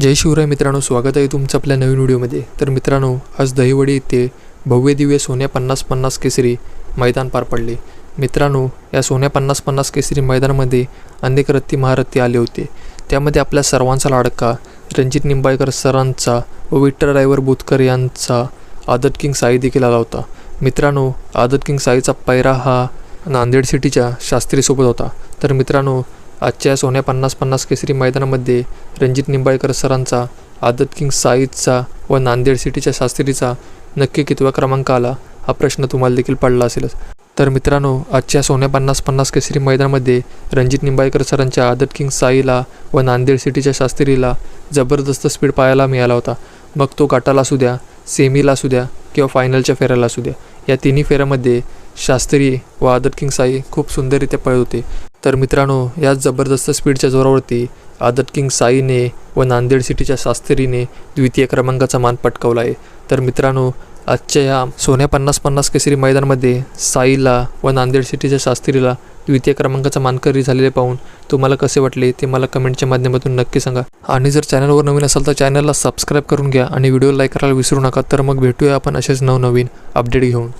जय शिवराय मित्रांनो स्वागत आहे तुमचं आपल्या नवीन व्हिडिओमध्ये. तर मित्रांनो आज दहिवडी येथे भव्य दिव्य सोन्या पन्नास पन्नास केसरी मैदान पार पडले. मित्रांनो या सोन्या पन्नास पन्नास केसरी मैदानामध्ये अनेक रत्ती महारथी आले होते. त्यामध्ये आपल्या सर्वांचा लाडका रणजित निंबाळकर सरांचा व विठ्ठल ड्रायव्हर बुतकर यांचा आदत किंग साई देखील आला होता. मित्रांनो आदत किंग साईचा पैरा हा नांदेड सिटीच्या शास्त्रीसोबत होता. तर मित्रांनो आजच्या सोन्या पन्नास पन्नास केसरी मैदानामध्ये रणजित निंबाळकर सरांचा आदत किंग साईदचा व नांदेड सिटीच्या शास्त्रीचा नक्की कितवा क्रमांक आला हा प्रश्न तुम्हाला देखील पडला असेलच. तर मित्रांनो आजच्या सोन्या पन्नास पन्नास केसरी मैदानामध्ये रणजित निंबाळकर सरांच्या आदत किंग साईला व नांदेड सिटीच्या शास्त्रीला जबरदस्त स्पीड पाहायला मिळाला होता. मग तो गाटाला असू द्या सेमीला असू द्या किंवा फायनलच्या फेऱ्याला असू द्या. या तिन्ही फेऱ्यामध्ये शास्त्री व आदत किंग साई खूप सुंदररित्या पळत होते. तर मित्रांनो याच जबरदस्त स्पीडच्या जोरावरती आदत किंग साईने व नांदेड सिटीच्या शास्त्रीने द्वितीय क्रमांकाचा मान पटकावला आहे. तर मित्रांनो आजच्या या सोन्या पन्नास पन्नास केसरी मैदानमध्ये साईला व नांदेड सिटीच्या शास्त्रीला द्वितीय क्रमांकाचा मानकरी झालेले पाहून तुम्हाला कसे वाटले ते मला कमेंटच्या माध्यमातून नक्की सांगा. आणि जर चॅनलवर नवीन असाल तर चॅनलला सबस्क्राईब करून घ्या आणि व्हिडिओ लाईक करायला विसरू नका. तर मग भेटूया आपण असेच नवनवीन अपडेट घेऊन.